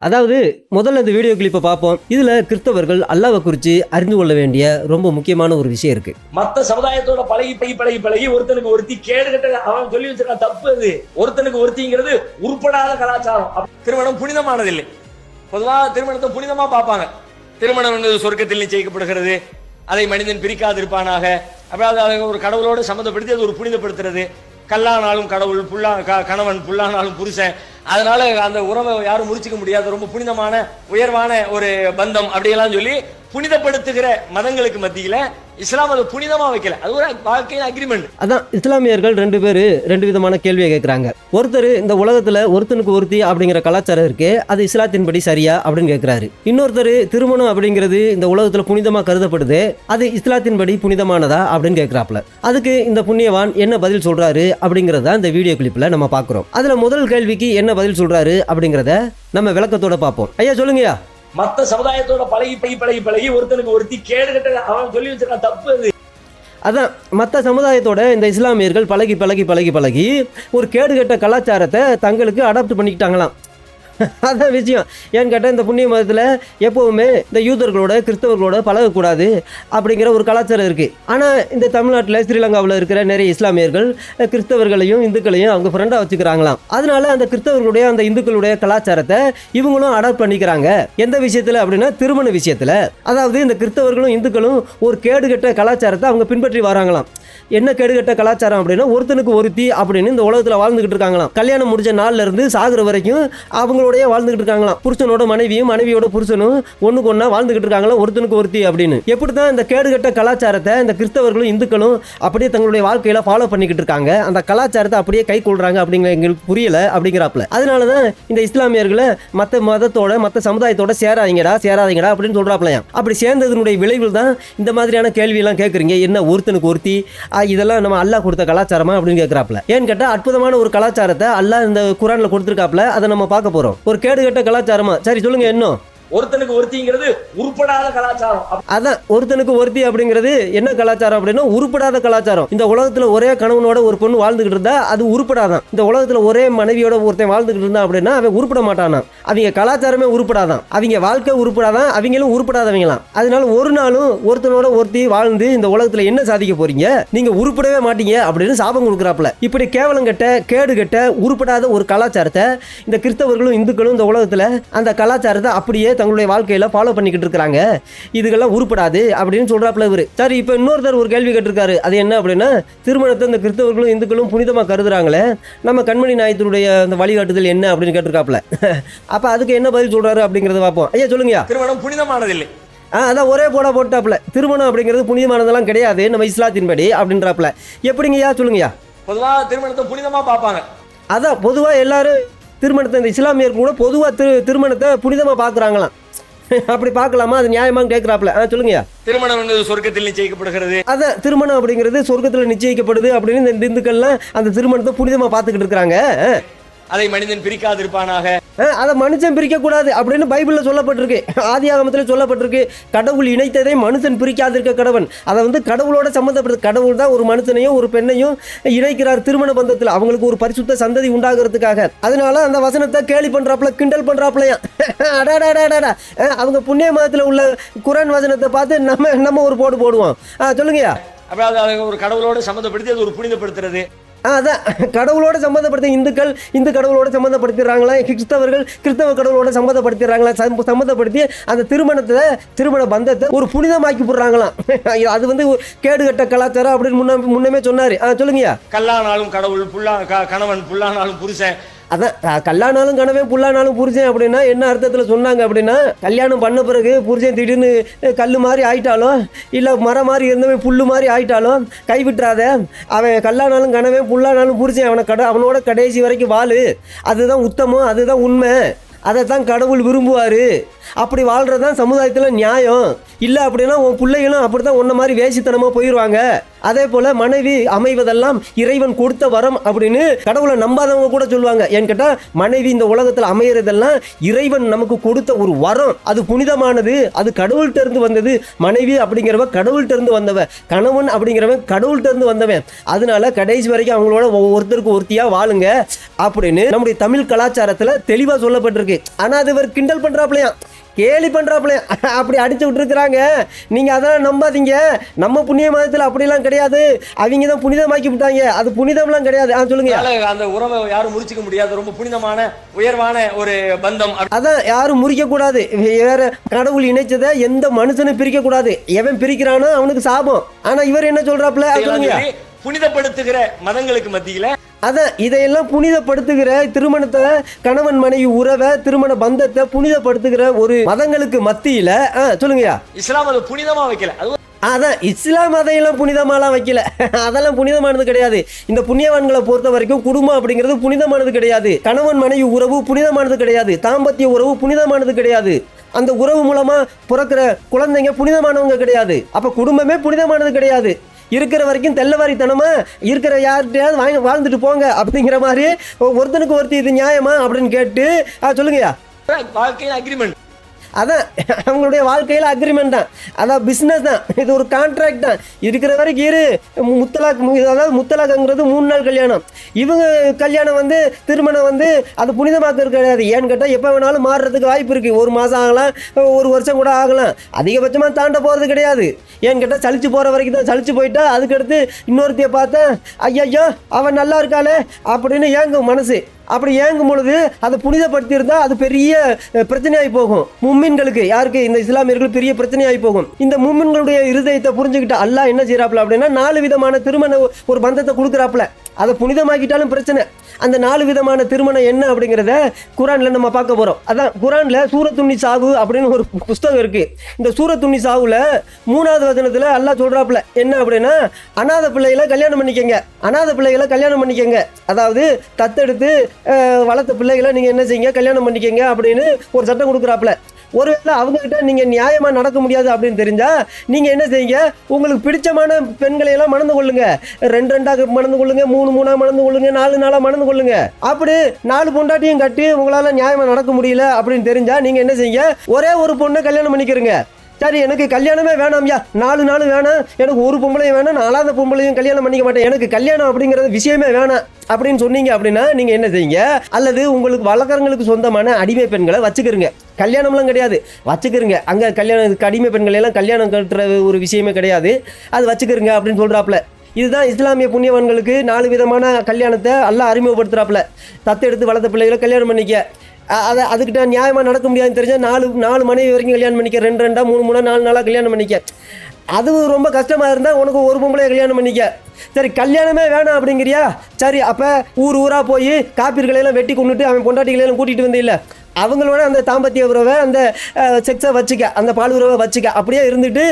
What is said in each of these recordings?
அதாவது முதல்ல இந்த வீடியோ கிளிப்பை பார்ப்போம். இதுல கிறிஸ்தவர்கள் அல்லாவை குறித்து அறிந்து கொள்ள வேண்டிய ரொம்ப முக்கியமான ஒரு விஷயம் இருக்கு. மத்த சமுதாயத்தோட பழகி பழகி பழகி பழகி ஒருத்தனுக்கு ஒருத்தி கேடு கட்ட அவன் சொல்லி வச்சிருக்கான் தப்பு அது. ஒருத்தனுக்கு ஒருத்திங்கிறது உருப்படாத கலாச்சாரம். அப்ப திருமணம் புனிதமானதில்லை. பொதுவாக திருமணத்தை புனிதமா பார்ப்பாங்க. திருமணம் என்பது சொர்க்கத்தில் நிச்சயிக்கப்படுகிறது. அதை மனிதன் பிரிக்காதிருப்பானாக. அதாவது அதை ஒரு கடவுளோடு சம்மந்தப்படுத்தி அது ஒரு புனிதப்படுத்துறது. கல்லானாலும் கடவுள் புல்லா க- கணவன் புல்லானாலும் புருஷன். அதனால அந்த உறவை யாரும் முடிச்சுக்க முடியாது. ரொம்ப புனிதமான உயர்வான ஒரு பந்தம் அப்படியெல்லாம் சொல்லி புனிதப்படுத்துகிற மதங்களுக்கு மத்தியில இஸ்லாம் அதை புனிதமா வைக்கல. அது ஒரு வாழ்க்கையின் அக்ரிமெண்ட் அதான் இஸ்லாமியர்கள் ரெண்டு பேர் ரெண்டு விதமான கேள்வியை கேட்குறாங்க ஒருத்தர் இந்த உலகத்துல ஒருத்தனுக்கு ஒருத்தி அப்படிங்கிற கலாச்சாரம் இருக்கு அது இஸ்லாத்தின்படி சரியா அப்படின்னு கேட்குறாரு இன்னொருத்தர் திருமணம் அப்படிங்கிறது இந்த உலகத்துல புனிதமா கருதப்படுது அது இஸ்லாத்தின்படி புனிதமானதா அப்படின்னு கேட்குறாப்புல அதுக்கு இந்த புண்ணியவான் என்ன பதில் சொல்றாரு அப்படிங்கிறத இந்த வீடியோ கிளிப்ல நம்ம பார்க்குறோம் அதுல முதல் கேள்விக்கு என்ன பதில் சொல்றாரு அப்படிங்கிறத நம்ம விளக்கத்தோட பார்ப்போம் ஐயா சொல்லுங்கய்யா. மத்த சமுதாயத்தோட பழகி பழகி பழகி பழகி ஒருத்தனுக்கு ஒருத்தி கேடு கட்ட அவன் சொல்லி வச்சிருக்கான் தப்பு அது. அதான் மற்ற சமுதாயத்தோட இந்த இஸ்லாமியர்கள் பழகி பழகி பழகி பழகி ஒரு கேடுகட்ட கலாச்சாரத்தை தங்களுக்கு அடாப்ட் பண்ணிக்கிட்டாங்களாம். அதான் விஷயம். ஏன்னு கேட்டால் இந்த புண்ணிய மதத்தில் எப்போவுமே இந்த யூதர்களோட கிறிஸ்தவர்களோட பழகக்கூடாது அப்படிங்கிற ஒரு கலாச்சாரம் இருக்குது ஆனால் இந்த தமிழ்நாட்டில் ஸ்ரீலங்காவில் இருக்கிற நிறைய இஸ்லாமியர்கள் கிறிஸ்தவர்களையும் இந்துக்களையும் அவங்க ஃப்ரெண்டாக வச்சுக்கிறாங்களாம். அதனால அந்த கிறிஸ்தவர்களுடைய அந்த இந்துக்களுடைய கலாச்சாரத்தை இவங்களும் அடாப்ட் பண்ணிக்கிறாங்க. எந்த விஷயத்தில் அப்படின்னா திருமண விஷயத்தில். அதாவது இந்த கிறிஸ்தவர்களும் இந்துக்களும் ஒரு கேடுகெட்ட கலாச்சாரத்தை அவங்க பின்பற்றி வராங்களாம். என்ன கேடுகட்ட கலாச்சாரம் அப்படின்னா ஒருத்தனுக்கு ஒருத்தி அப்படின்னு இந்த உலகத்தில் வாழ்ந்துகிட்டு இருக்காங்களாம். கல்யாணம் முடிஞ்ச நாள்ல இருந்து சாகுற வரைக்கும் அவங்களோடய வாழ்ந்துகிட்டு இருக்காங்களாம். புருஷனோட மனைவியும் மனைவியோட புருஷனும் ஒண்ணுக்கு ஒன்றா வாழ்ந்துகிட்டு இருக்காங்களாம் ஒருத்தனுக்கு ஒருத்தி அப்படின்னு. எப்படி தான் இந்த கேடுகட்ட கலாச்சாரத்தை இந்த கிறிஸ்தவர்களும் இந்துக்களும் அப்படியே தங்களுடைய வாழ்க்கையில ஃபாலோ பண்ணிக்கிட்டு இருக்காங்க. அந்த கலாச்சாரத்தை அப்படியே கை கொள்றாங்க அப்படிங்கிற எங்களுக்கு புரியல அப்படிங்கிறாப்புல. அதனால தான் இந்த இஸ்லாமியர்களை மற்ற மதத்தோட மற்ற சமுதாயத்தோட சேராதீங்கடா சேராதீங்கடா அப்படின்னு சொல்றாப்லையாம் அப்படி சேர்ந்ததனுடைய விளைவில் தான் இந்த மாதிரியான கேள்வியெல்லாம் கேட்குறீங்க என்ன ஒருத்தனுக்கு ஒருத்தி? இதெல்லாம் நம்ம அல்லாஹ் கொடுத்த கலாச்சாரமா அப்படின்னு கேட்குறாப்புல ஏன்னு கேட்டால் அற்புதமான ஒரு கலாச்சாரத்தை அல்லாஹ் இந்த குரானில் கொடுத்துருக்காப்புல. அதை நம்ம பார்க்க போகிறோம் ஒரு கேடுகெட்ட கலாச்சாரமா? சரி சொல்லுங்க என்ன? ஒருத்தனுக்கு ஒருத்திங்கிறது உருப்படாத கலாச்சாரம். அதான் ஒருத்தனுக்கு ஒருத்தி அப்படிங்கிறது என்ன கலாச்சாரம் அப்படின்னா உருப்படாத கலாச்சாரம். இந்த உலகத்துல ஒரே கணவனோட ஒரு பொண்ணு வாழ்ந்துகிட்டு இருந்தா அது உருப்படாதான். இந்த உலகத்துல ஒரே மனைவியோட ஒருத்தன் வாழ்ந்துகிட்டு இருந்தா அப்படின்னா அவன் உருப்பட மாட்டானா அவங்க கலாச்சாரமே உருப்படாதான். அவங்க வாழ்க்கை உருப்படாதான் அவங்களும் உருப்படாதவங்களாம். அதனால ஒரு நாளும் ஒருத்தனோட ஒருத்தி வாழ்ந்து இந்த உலகத்துல என்ன சாதிக்க போறீங்க? நீங்க உருப்படவே மாட்டீங்க அப்படின்னு சாபம் கொடுக்குறாப்புல. இப்படி கேவலம் கெட்ட கேடு கெட்ட உருப்படாத ஒரு கலாச்சாரத்தை இந்த கிறிஸ்தவர்களும் இந்துக்களும் இந்த உலகத்துல அந்த கலாச்சாரத்தை அப்படியே தங்களுடைய வாழ்க்கையில ஃபாலோ பண்ணிக்கிட்டு இருக்கிறாங்க. இதுக்கெல்லாம் உருப்படாது அப்படின்னு சொல்றாப்புல இவரு. சரி இப்போ இன்னொருத்தர் ஒரு கேள்வி கேட்டிருக்காரு. அது என்ன அப்படின்னா திருமணத்தை இந்த கிறிஸ்தவர்களும் இந்துக்களும் புனிதமா கருதுறாங்களே நம்ம கண்மணி நாயத்தினுடைய அந்த வழிகாட்டுதல் என்ன அப்படின்னு கேட்டிருக்காப்புல. அப்ப அதுக்கு என்ன பதில் சொல்றாரு அப்படிங்கறத பார்ப்போம். ஐயா சொல்லுங்கய்யா. திருமணம் புனிதமானதில்லை. ஆ அதான் ஒரே போட போட்டாப்புல. திருமணம் அப்படிங்கிறது புனிதமானதெல்லாம் கிடையாது நம்ம இஸ்லாத்தின்படி அப்படின்றாப்புல. எப்படிங்கய்யா சொல்லுங்கய்யா. பொதுவாக திருமணத்தை புனிதமா பார்ப்பாங்க. அதான் பொதுவாக எல்லாரும் திருமணத்தை இந்த இஸ்லாமியர்கள் கூட பொதுவாக திரு திருமணத்தை புனிதமாக பார்க்குறாங்களாம் அப்படி பார்க்கலாமா அது நியாயமாக கேட்குறாப்புல ஆ சொல்லுங்கய்யா. திருமணம் என்பது சொர்க்கத்தில் நிச்சயிக்கப்படுகிறது. அதான் திருமணம் அப்படிங்கிறது சொர்க்கத்தில் நிச்சயிக்கப்படுது அப்படின்னு இந்த இந்துக்கள்லாம் அந்த திருமணத்தை புனிதமாக பார்த்துக்கிட்டு இருக்கிறாங்க. அதை மனிதன் பிரிக்காதிருப்பானாக. அதை மனுஷன் பிரிக்கக்கூடாது அப்படின்னு பைபிளில் சொல்லப்பட்டிருக்கு. ஆதி ஆகமத்தில் சொல்லப்பட்டிருக்கு. கடவுள் இணைத்ததை மனுஷன் பிரிக்காதிருக்க கடவன் அதை வந்து கடவுளோட சம்மந்தப்படுது கடவுள் தான் ஒரு மனுஷனையும் ஒரு பெண்ணையும் இணைக்கிறார் திருமண பந்தத்தில். அவங்களுக்கு ஒரு பரிசுத்த சந்ததி உண்டாகிறதுக்காக. அதனால அந்த வசனத்தை கேலி பண்ணுறாப்புல கிண்டல் பண்ணுறாப்புலையா அடாடாடாடா ஆ, அவங்க புண்ணிய மதத்தில் உள்ள குரான் வசனத்தை பார்த்து நம்ம நம்ம ஒரு போடு போடுவோம். சொல்லுங்கய்யா. அதாவது அதை ஒரு கடவுளோடு சம்மந்தப்படுத்தி அது ஒரு புனிதப்படுத்துறது. அதான். கடவுளோட சம்மந்தப்படுத்த இந்துக்கள் இந்து கடவுளோட சம்மந்தப்படுத்திடுறாங்களா கிறிஸ்தவர்கள் கிறிஸ்தவ கடவுளோட சம்மந்தப்படுத்திடுறாங்களா சம்ம- சம்மந்தப்படுத்தி அந்த திருமணத்தை திருமண பந்தத்தை ஒரு புனிதமாக்கி போடுறாங்களாம். அது வந்து கேடுகட்ட கலாச்சாரம் அப்படின்னு முன்ன முன்னமே சொன்னார். ஆ சொல்லுங்கய்யா. கல்லானாலும் கடவுள் புல்லா க- கணவன் புல்லானாலும் புருஷன் அதான் கல்லானாலும் கனவே புல்லானாலும் புரிஞ்சேன் அப்படின்னா என்ன அர்த்தத்தில் சொன்னாங்க அப்படின்னா கல்யாணம் பண்ண பிறகு புருஷன் திடீர்னு கல் மாதிரி ஆயிட்டாலும் இல்லை மரம் மாதிரி இருந்தவன் புல்லு மாதிரி ஆயிட்டாலும் கைவிட்டுறாத அவன் கல்லானாலும் கனவே புல்லானாலும் புரிஞ்சேன் அவனை கட அவனோட கடைசி வரைக்கும் வாழு. அதுதான் உத்தமம் அதுதான் உண்மை. அதை தான் கடவுள் விரும்புவார். அப்படி வாழ்கிறது தான் சமுதாயத்தில் நியாயம். இல்லை அப்படின்னா உன் பிள்ளைகளும் அப்படி தான் உன்ன மாதிரி வேசித்தனமாக போயிடுவாங்க அதே போல் மனைவி அமைவதெல்லாம் இறைவன் கொடுத்த வரம் அப்படின்னு கடவுளை நம்பாதவங்க கூட சொல்லுவாங்க. ஏன்னு கேட்டால் மனைவி இந்த உலகத்தில் அமையிறதெல்லாம் இறைவன் நமக்கு கொடுத்த ஒரு வரம். அது புனிதமானது அது கடவுள்கிட்ட இருந்து வந்தது. மனைவி அப்படிங்கிறவ கடவுள்கிட்ட இருந்து வந்தவன் கணவன் அப்படிங்கிறவன் கடவுள்கிட்ட இருந்து வந்தவன். அதனால கடைசி வரைக்கும் அவங்களோட ஒருத்தருக்கு ஒருத்தியாக வாழுங்க அப்படின்னு நம்முடைய தமிழ் கலாச்சாரத்தில் தெளிவாக சொல்லப்பட்டிருக்கு. ஆனால் அது இவர் கிண்டல் பண்றாப்லையா? கேலி பண்றாப்லையா அப்படி அடிச்சு விட்டுருக்குறாங்க. நீங்க அதெல்லாம் நம்பாதீங்க. நம்ம புண்ணிய மதத்தில் அப்படிலாம் கிடையாது. அவங்க தான் புனிதமாக்கி விட்டாங்க. அது புனிதம்லாம் கிடையாது. ஆ சொல்லுங்க. அந்த உறவை யாரும் முறிச்சுக்க முடியாது. ரொம்ப புனிதமான உயர்வான ஒரு பந்தம். அதான் யாரும் முறிக்க கூடாது வேற கடவுள் இணைச்சதை எந்த மனுஷனும் பிரிக்க கூடாது எவன் பிரிக்கிறானோ அவனுக்கு சாபம். ஆனா இவர் என்ன சொல்றாப்ல ஆ, சொல்லுங்க. சொல்லி புனிதப்படுத்துகிற மதங்களுக்கு மத்தியில அதான் இதையெல்லாம் புனிதப்படுத்துகிற திருமணத்தை கணவன் மனைவி உறவை திருமண பந்தத்தை புனிதப்படுத்துகிற ஒரு மதங்களுக்கு மத்தியில ஆ, சொல்லுங்கய்யா. இஸ்லாம் அதை புனிதமா வைக்கல. அது அதான் இஸ்லாம் அதையெல்லாம் புனிதமாலாம் வைக்கல. அதெல்லாம் புனிதமானது கிடையாது. இந்த புண்ணியவான்களை பொறுத்த வரைக்கும் குடும்பம் அப்படிங்கிறது புனிதமானது கிடையாது. கணவன் மனைவி உறவு புனிதமானது கிடையாது. தாம்பத்திய உறவு புனிதமானது கிடையாது. அந்த உறவு மூலமா பிறக்கிற குழந்தைங்க புனிதமானவங்க கிடையாது. அப்ப குடும்பமே புனிதமானது கிடையாது. இருக்கிற வரைக்கும் தெல்லவாரித்தனமா இருக்கிற யார்கிட்டயாவது வாங்கி வாழ்ந்துட்டு போங்க அப்படிங்கிற மாதிரி ஒருத்தனுக்கு ஒருத்தி இது நியாயமா அப்படின்னு கேட்டு ஆ, சொல்லுங்கய்யா. வாழ்க்கையின் அக்ரிமெண்ட் அதான் அவங்களுடைய வாழ்க்கையில் அக்ரிமெண்ட் தான். அதான் பிஸ்னஸ் தான். இது ஒரு கான்ட்ராக்ட் தான். இருக்கிற வரைக்கும் இரு. முத்தலாக் அதாவது முத்தலாக்குங்கிறது மூணு நாள் கல்யாணம். இவங்க கல்யாணம் வந்து திருமணம் வந்து அது புனிதமாக்கிறது கிடையாது ஏன்னு கேட்டால் எப்போ வேணாலும் மாறுறதுக்கு வாய்ப்பு இருக்குது ஒரு மாதம் ஆகலாம் ஒரு வருஷம் கூட ஆகலாம். அதிகபட்சமாக தாண்ட போகிறது கிடையாது. ஏன்னு கேட்டால் சளிச்சு போகிற வரைக்கும் தான். சளிச்சு போயிட்டா அதுக்கடுத்து இன்னொருத்தைய பார்த்தேன் ஐயையோ அவன் நல்லா இருக்காளே அப்படின்னு ஏங்கும் மனசு. அப்படி ஏங்கும் பொழுது அதை புனிதப்படுத்தியிருந்தால் அது பெரிய பிரச்சனையாகி போகும். மும்மின்களுக்கு யாருக்கு? இந்த இஸ்லாமியர்கள் பெரிய பிரச்சனையாகி போகும். இந்த மும்மின்களுடைய இருதயத்தை புரிஞ்சுக்கிட்டு அல்லாஹ் என்ன செய்கிறாப்புல அப்படின்னா நாலு விதமான திருமண ஒரு பந்தத்தை கொடுக்குறாப்புல. அதை புனிதமாக்கிட்டாலும் பிரச்சனை. அந்த நாலு விதமான திருமணம் என்ன அப்படிங்கிறத குரானில் நம்ம பார்க்க போகிறோம் அதான் குரானில் சூரத்துண்ணி சாவு அப்படின்னு ஒரு புஸ்தகம் இருக்குது இந்த சூரத்துண்ணி சாவுல மூணாவது வசனத்தில் அல்லா சொல்கிறாப்புல என்ன அப்படின்னா அனாதை பிள்ளைகளை கல்யாணம் பண்ணிக்கங்க. அநாத பிள்ளைகளை கல்யாணம் பண்ணிக்கங்க. அதாவது தத்தெடுத்து வளர்த்த பிள்ளைகளை நீங்கள் என்ன செய்யுங்க? கல்யாணம் பண்ணிக்கங்க அப்படின்னு ஒரு சட்டம் கொடுக்குறாப்புல. ஒருவேளை அவங்க கிட்ட நீங்க நியாயமா நடக்க முடியாது அப்படின்னு தெரிஞ்சா நீங்க என்ன செய்யுங்க? உங்களுக்கு பிடிச்சமான பெண்களை எல்லாம் மணந்து கொள்ளுங்க. ரெண்டு ரெண்டாக மணந்து கொள்ளுங்க மூணு மூணா மணந்து கொள்ளுங்க நாலு நாளா மணந்து கொள்ளுங்க. அப்படி நாலு பொண்டாட்டியும் கட்டி உங்களால நியாயமா நடக்க முடியல அப்படின்னு தெரிஞ்சா நீங்க என்ன செய்யுங்க? ஒரே ஒரு பொண்ணை கல்யாணம் பண்ணிக்கிறீங்க. சரி எனக்கு கல்யாணமே வேணாம்யா நாலு நாள் வேணாம். எனக்கு ஒரு பொம்பளையும் வேணாம். நாலாவது பொம்பளையும் கல்யாணம் பண்ணிக்க மாட்டேன். எனக்கு கல்யாணம் அப்படிங்கிறது விஷயமே வேணாம் அப்படின்னு சொன்னீங்க அப்படின்னா நீங்க என்ன செய்யுங்க? அல்லது உங்களுக்கு வழக்கங்களுக்கு சொந்தமான அடிமை பெண்களை வச்சுக்கிறீங்க. கல்யாணம்லாம் கிடையாது. வச்சுக்கிறங்க அங்கே கல்யாணம் அடிமை பெண்கள் எல்லாம் கல்யாணம் கட்டுற ஒரு விஷயமே கிடையாது. அது வச்சுக்கிறங்க அப்படின்னு சொல்கிறாப்புல இதுதான் இஸ்லாமிய புண்ணியவான்களுக்கு நாலு விதமான கல்யாணத்தை எல்லாம் அறிமுகப்படுத்துறாப்புல. தத்தெடுத்து வளர்த்த பிள்ளைகளை கல்யாணம் பண்ணிக்க. அதை அதுக்கிட்ட நியாயமாக நடக்க முடியாதுன்னு தெரிஞ்சால் நாலு நாலு மனைவி வரைக்கும் கல்யாணம் பண்ணிக்க. ரெண்டு ரெண்டா மூணு மூணா நாலு நாளாக கல்யாணம் பண்ணிக்க. அது ரொம்ப கஷ்டமாக இருந்தால் உனக்கு ஒரு பொம்பளையை கல்யாணம் பண்ணிக்க. சரி கல்யாணமே வேணாம் அப்படிங்கிறியா? சரி அப்போ ஊர் ஊராக போய் காப்பீர்களையெல்லாம் வெட்டி கொண்டுட்டு அவன் பொண்டாட்டிகளையெல்லாம் கூட்டிகிட்டு வந்து இல்லை அவங்களோட அந்த தாம்பத்திய உறவை அந்த செக்ஸை வச்சுக்க அந்த பால் உறவை வச்சுக்க அப்படியே இருந்துட்டு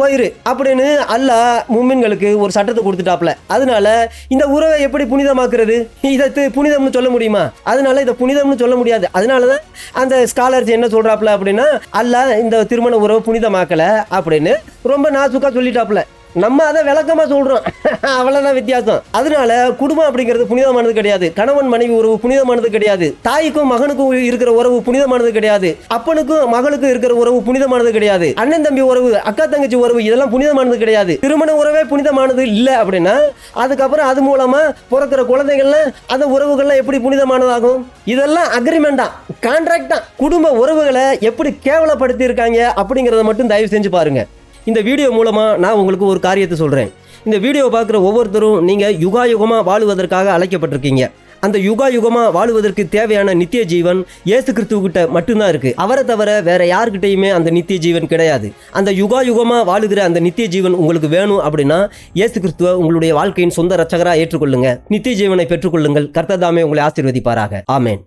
போயிரு அப்படின்னு அல்லாஹ் மும்மின்களுக்கு ஒரு சட்டத்தை கொடுத்துட்டாப்ல. அதனால இந்த உறவை எப்படி புனிதமாக்குறது? இதை புனிதம்னு சொல்ல முடியுமா? அதனால இதை புனிதம்னு சொல்ல முடியாது. அதனால தான் அந்த ஸ்காலர்ஸ் என்ன சொல்கிறாப்புல அப்படின்னா அல்லாஹ் இந்த திருமண உறவை புனிதமாக்கலை அப்படின்னு ரொம்ப நாசுக்காக சொல்லிட்டாப்ல. நம்ம அதை விளக்கமாக சொல்கிறோம் அவ்வளோதான் வித்தியாசம். அதனால குடும்பம் அப்படிங்கிறது புனிதமானது கிடையாது. கணவன் மனைவி உறவு புனிதமானது கிடையாது. தாய்க்கும் மகனுக்கும் இருக்கிற உறவு புனிதமானது கிடையாது. அப்பனுக்கும் மகளுக்கும் இருக்கிற உறவு புனிதமானது கிடையாது. அண்ணன் தம்பி உறவு அக்கா தங்கச்சி உறவு இதெல்லாம் புனிதமானது கிடையாது. திருமண உறவே புனிதமானது இல்லை அப்படின்னா அதுக்கப்புறம் அது மூலமாக பிறக்கிற குழந்தைகள்லாம் அந்த உறவுகள்லாம் எப்படி புனிதமானதாகும்? இதெல்லாம் அக்ரிமெண்ட் தான். குடும்ப உறவுகளை எப்படி கேவலப்படுத்தி இருக்காங்க அப்படிங்கிறத மட்டும் தயவு செஞ்சு பாருங்கள் இந்த வீடியோ மூலமாக நான் உங்களுக்கு ஒரு காரியத்தை சொல்கிறேன் இந்த வீடியோ பார்க்குற ஒவ்வொருத்தரும் நீங்கள் யுகாயுகமாக வாழுவதற்காக அழைக்கப்பட்டிருக்கீங்க. அந்த யுகா யுகமாக வாழுவதற்கு தேவையான நித்திய ஜீவன் இயேசு கிறிஸ்துவகிட்ட மட்டும்தான் இருக்குது அவரை தவிர வேற யாருக்கிட்டேயுமே அந்த நித்திய ஜீவன் கிடையாது. அந்த யுகா யுகமாக வாழுகிற அந்த நித்திய ஜீவன் உங்களுக்கு வேணும் அப்படின்னா ஏசு கிறிஸ்துவ உங்களுடைய வாழ்க்கையின் சொந்த ரச்சகராக ஏற்றுக்கொள்ளுங்க. நித்திய ஜீவனை பெற்றுக்கொள்ளுங்கள். கர்த்ததாமே உங்களை ஆசீர்வதிப்பாராக. ஆமேன்.